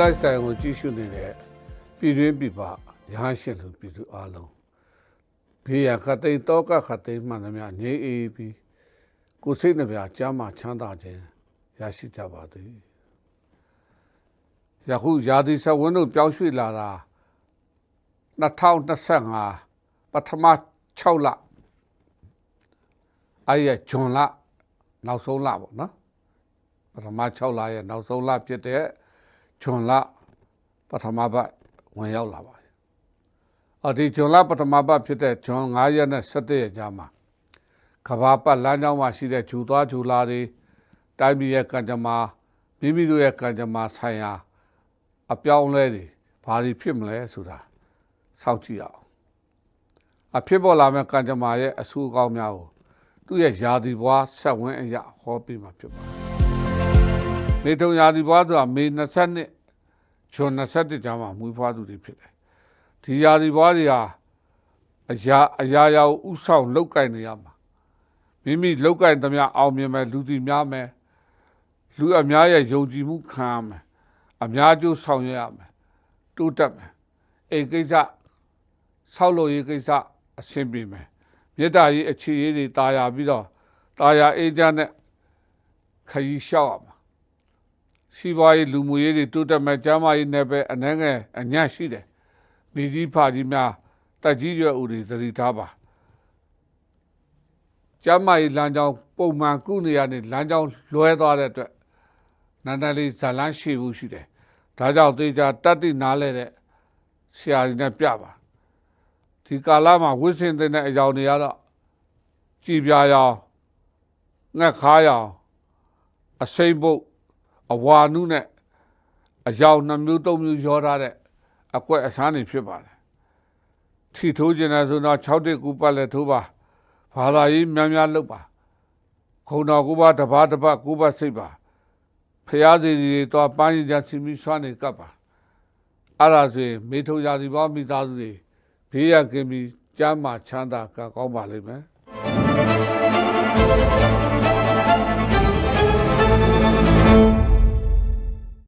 lifestyle ကိုကြည့်ရှုနေတဲ့ပြည်တွင်းပြည်ပရဟန်းရှင်လူပြည်သူအားလုံးဘေးရန်ခတ်သိမ်းတောကခတ်သိမ်းမှန်သမျှငြိမ်းအေးပြီးကိုယ်စိတ်နှပြကျမ်းမာချမ်းသာခြင်းရရှိကြပါသည်ယခုယာဒီဆဝင်းတို့ပြောင်းရွှေ့လာတာ2025ပထမ6လအဲ့ရဂျွန်လနောက်ဆုံးလပေါ့နော်ပထမ6လရဲ့နောက်ဆုံးလဖြစ်တဲ့ ဂျွန်လပထမပတ်ဝင်ရောက်လာပါတယ်အဒီဂျွန်လပထမပတ်ဖြစ်တဲ့ဂျွန်9ရက်နဲ့17ရက်ကြားမှာကဘာပတ်လမ်းကြောင်းမှာရှိတဲ့ဂျူသွားဂျူလာတွေတိုင်းပြည်ရဲ့ကံကြမ္မာမိမိတို့ရဲ့ကံကြမ္မာဆိုင်ရာအပြောင်းအလဲတွေဘာတွေဖြစ်မလဲဆိုတာစောင့်ကြည့်အောင်အဖြစ်ပေါ်လာမဲ့ကံကြမ္မာရဲ့အဆူအကောင်းများကိုသူ့ရဲ့ယာဒီဘွားဆက်ဝင်းအရာဟောပြမှာဖြစ်ပါတယ် နေတုံယာဒီဘွားဆိုတာမေ20နှစ်ဂျွန်21ကျမ်းမှာမွေးဖွားသူတွေဖြစ်တယ်ဒီယာဒီဘွားတွေဟာအရာအရာရာကိုဥဆောင်လောက်ကင်နေရမှာမိမိလောက်ကင်သမျှအောင်မြင်မဲ့လူတီများမယ်လူအများရဲ့ယုံကြည်မှုခံရမယ်အများကျိုးဆောင်ရွက်ရမယ်တိုးတက်မယ်အိမ်ကိစ္စဆောက်လုပ်ရေးကိစ္စအဆင်ပြေမယ်မြေတားရေးအခြေရေးတွေတာယာပြီးတော့တာယာအေးချမ်းတဲ့ခရီးလျှောက်ရမှာ စီးပွားရေးလူမှုရေးတွေတိုးတက်မယ်ကျန်းမာရေးနဲ့ပဲအနှဲငယ်အညံ့ရှိတယ်မိကြီးဖာကြီးများတက်ကြီးရွယ်ဦးတွေသတိထားပါကျမ်းမာရေးလမ်းကြောင်းပုံမှန်ကုနေရတဲ့လမ်းကြောင်းလွဲသွားတဲ့အတွက်နန္ဒလေးဇာလန်းရှိဘူးရှိတယ်ဒါကြောင့်သေချာတတ်သိနားလဲတဲ့ဆရာကြီးနဲ့ပြပါဒီကာလမှာဝိစင်တဲ့အကြောင်းတွေကတော့ကြည်ပြာရောင်ငှက်ခါရောင်အစိမ့်ပုတ် အဝါနုနဲ့အယောင်နှမျိုးသုံးမျိုးရောထားတဲ့အကွက်အဆန်းတွေဖြစ်ပါတယ်ထီထိုးကျင်တယ်ဆိုတော့6တက်ကူပတ်လက်ထိုးပါဘာသာရေးများများလုပ်ပါခုံတော်ကူပါတပါးတပတ်ကူပါစိတ်ပါဖျားစီတွေတော့ပန်းရည်ချစီမီဆွမ်းနေကပ်ပါအဲ့ဒါဆိုရင်မေထုံရာဒီဘောမိသားစုတွေဘေးရကင်းပြီးကျမ်းမာချမ်းသာကကောင်းပါလိမ့်မယ်